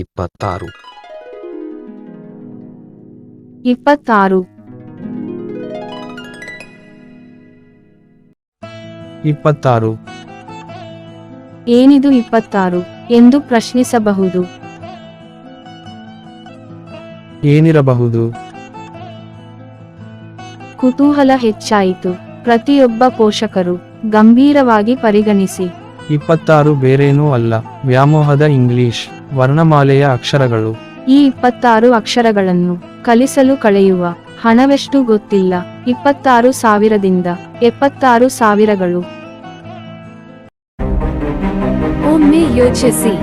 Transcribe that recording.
ಇಪ್ಪತ್ತಾರು. ಇಪ್ಪತ್ತಾರು. ಇಪ್ಪತ್ತಾರು. ಏನಿದು ಇಪ್ಪತ್ತಾರು ಎಂದು ಪ್ರಶ್ನಿಸಬಹುದು. ಏನಿರಬಹುದು? ಕುತೂಹಲ ಹೆಚ್ಚಾಯಿತು. ಪ್ರತಿಯೊಬ್ಬ ಪೋಷಕರು ಗಂಭೀರವಾಗಿ ಪರಿಗಣಿಸಿ. ಇಪ್ಪತ್ತಾರು ಬೇರೇನೂ ಅಲ್ಲ. ವ್ಯಾಮೋಹದ ಇಂಗ್ಲಿಷ್, ವರ್ಣಮಾಲೆಯ ಅಕ್ಷರಗಳು. ಈ ಇಪ್ಪತ್ತಾರು ಅಕ್ಷರಗಳನ್ನು ಕಲಿಸಲು ಕಳೆಯುವ ಹಣವೆಷ್ಟು ಗೊತ್ತಿಲ್ಲ. ಇಪ್ಪತ್ತಾರು ಸಾವಿರದಿಂದ ಎಪ್ಪತ್ತಾರು ಸಾವಿರಗಳು. ಒಮ್ಮೆ ಯೋಚಿಸಿ.